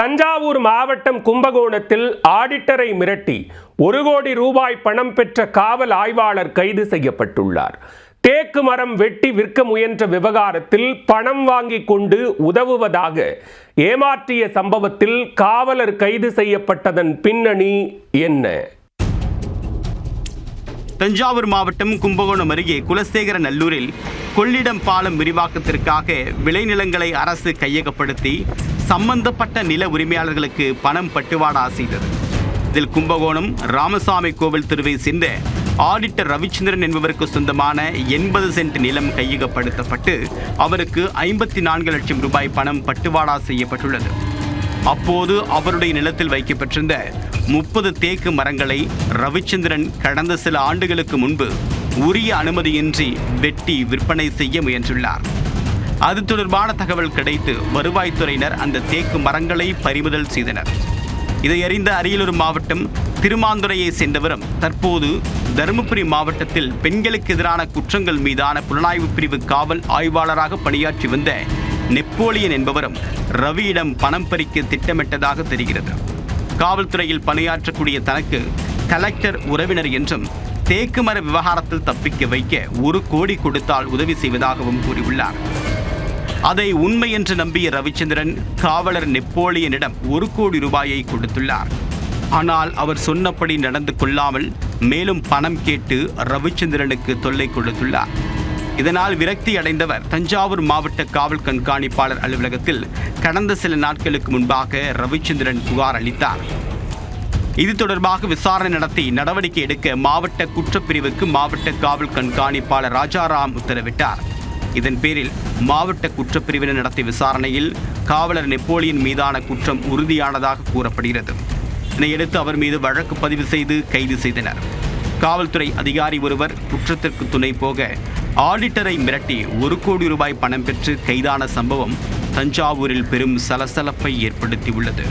தஞ்சாவூர் மாவட்டம் கும்பகோணத்தில் ஆடிட்டரை மிரட்டி ஒரு கோடி ரூபாய் பணம் பெற்ற காவல் ஆய்வாளர் கைது செய்யப்பட்டுள்ளார். தேக்கு மரம் வெட்டி விற்க முயன்ற விவகாரத்தில் பணம் வாங்கி கொண்டு உதவுவதாக ஏமாற்றிய சம்பவத்தில் காவலர் கைது செய்யப்பட்டதன் பின்னணி என்ன? தஞ்சாவூர் மாவட்டம் கும்பகோணம் அருகே குலசேகர நல்லூரில் கொள்ளிடம் பாலம் விரிவாக்கத்திற்காக விளைநிலங்களை அரசு கையகப்படுத்தி சம்பந்தப்பட்ட நில உரிமையாளர்களுக்கு பணம் பட்டுவாடா செய்தது. இதில் கும்பகோணம் ராமசாமி கோவில் தெருவை சேர்ந்த ஆடிட்டர் ரவிச்சந்திரன் என்பவருக்கு சொந்தமான எண்பது சென்ட் நிலம் கையகப்படுத்தப்பட்டு அவருக்கு ஐம்பத்தி நான்கு லட்சம் ரூபாய் பணம் பட்டுவாடா செய்யப்பட்டுள்ளது. அப்போது அவருடைய நிலத்தில் வைக்கப்பட்டிருந்த முப்பது தேக்கு மரங்களை ரவிச்சந்திரன் கடந்த சில ஆண்டுகளுக்கு முன்பு உரிய அனுமதியின்றி வெட்டி விற்பனை செய்ய முயன்றுள்ளார். அது தொடர்பான தகவல் கிடைத்து வருவாய்த்துறையினர் அந்த தேக்கு மரங்களை பறிமுதல் செய்தனர். இதை அறிந்த அரியலூர் மாவட்டம் திருமாந்துறையை சேர்ந்தவரும் தற்போது தருமபுரி மாவட்டத்தில் பெண்களுக்கு எதிரான குற்றங்கள் மீதான புலனாய்வு பிரிவு காவல் ஆய்வாளராக பணியாற்றி வந்த நெப்போலியன் என்பவரும் ரவியிடம் பணம் பறிக்க திட்டமிட்டதாக தெரிகிறது. காவல்துறையில் பணியாற்றக்கூடிய தனக்கு கலெக்டர் உறவினர் என்றும் தேக்கு மர விவகாரத்தில் தப்பிக்க வைக்க ஒரு கோடி கொடுத்தால் உதவி செய்வதாகவும் கூறியுள்ளார். அதை உண்மை என்று நம்பிய ரவிச்சந்திரன் காவலர் நெப்போலியனிடம் ஒரு கோடி ரூபாயை கொடுத்துள்ளார். ஆனால் அவர் சொன்னபடி நடந்து கொள்ளாமல் மேலும் பணம் கேட்டு ரவிச்சந்திரனுக்கு தொல்லை கொடுத்துள்ளார். இதனால் விரக்தி அடைந்தவர் தஞ்சாவூர் மாவட்ட காவல் கண்காணிப்பாளர் அலுவலகத்தில் கடந்த சில நாட்களுக்கு முன்பாக ரவிச்சந்திரன் புகார் அளித்தார். இது தொடர்பாக விசாரணை நடத்தி நடவடிக்கை எடுக்க மாவட்ட குற்றப்பிரிவுக்கு மாவட்ட காவல் கண்காணிப்பாளர் ராஜாராம் உத்தரவிட்டார். இதன் பேரில் மாவட்ட குற்றப்பிரிவினர் நடத்திய விசாரணையில் காவலர் நெப்போலியன் மீதான குற்றம் உறுதியானதாக கூறப்படுகிறது. இதனையடுத்து அவர் மீது வழக்கு பதிவு செய்து கைது செய்தனர். காவல்துறை அதிகாரி ஒருவர் குற்றத்திற்கு துணை போக ஆடிட்டரை மிரட்டி ஒரு கோடி ரூபாய் பணம் பெற்று கைதான சம்பவம் தஞ்சாவூரில் பெரும் சலசலப்பை ஏற்படுத்தியுள்ளது.